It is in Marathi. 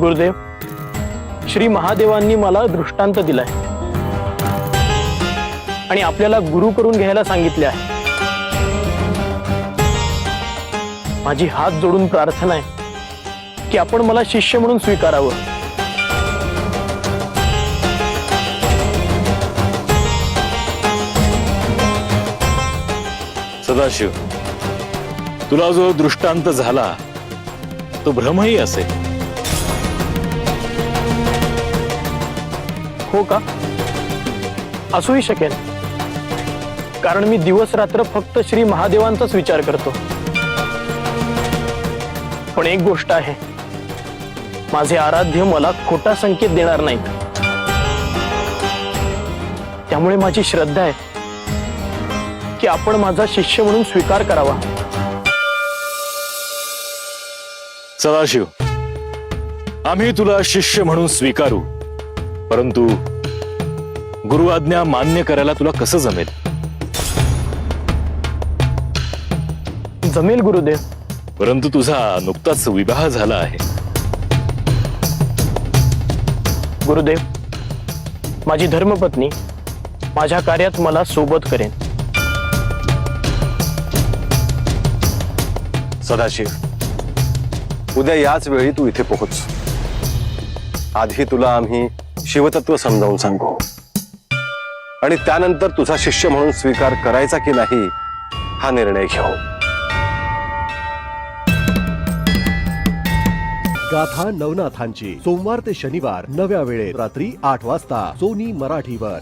गुरुदेव श्री महादेवांनी मला दृष्टांत दिलाय. आणि आपल्याला गुरु करून घ्यायला सांगितले आहे. माझी हात जोडून प्रार्थना आहे की आपण मला शिष्य म्हणून स्वीकारावं. सदाशिव तुला जो दृष्टांत झाला तो भ्रमही असेल. हो का? असूही शकेल कारण मी दिवस रात्र फक्त श्री महादेवांचाच विचार करतो. पण एक गोष्ट आहे. माझे आराध्य मला खोटा संकेत देणार नाहीत. त्यामुळे माझी श्रद्धा आहे की आपण माझा शिष्य म्हणून स्वीकार करावा. सदाशिव आम्ही तुला शिष्य म्हणून स्वीकारू. परंतु गुरु आज्ञा मान्य करायला तुला कसं जमेल? जमेल गुरुदेव. परंतु तुझा नुकताच विवाह झाला आहे. गुरुदेव माझी धर्मपत्नी माझ्या कार्यात मला सोबत करेन. सदाशिव उद्या याच वेळी तू इथे पोहोच. आधी तुला आम्ही शिवतत्व समजावून सांगू. आणि त्यानंतर तुझा शिष्य म्हणून स्वीकार करायचा की नाही हा निर्णय घेऊ. गाथा नवनाथांची. सोमवार ते शनिवार नव्या वेळेत रात्री आठ वाजता. सोनी मराठीवर.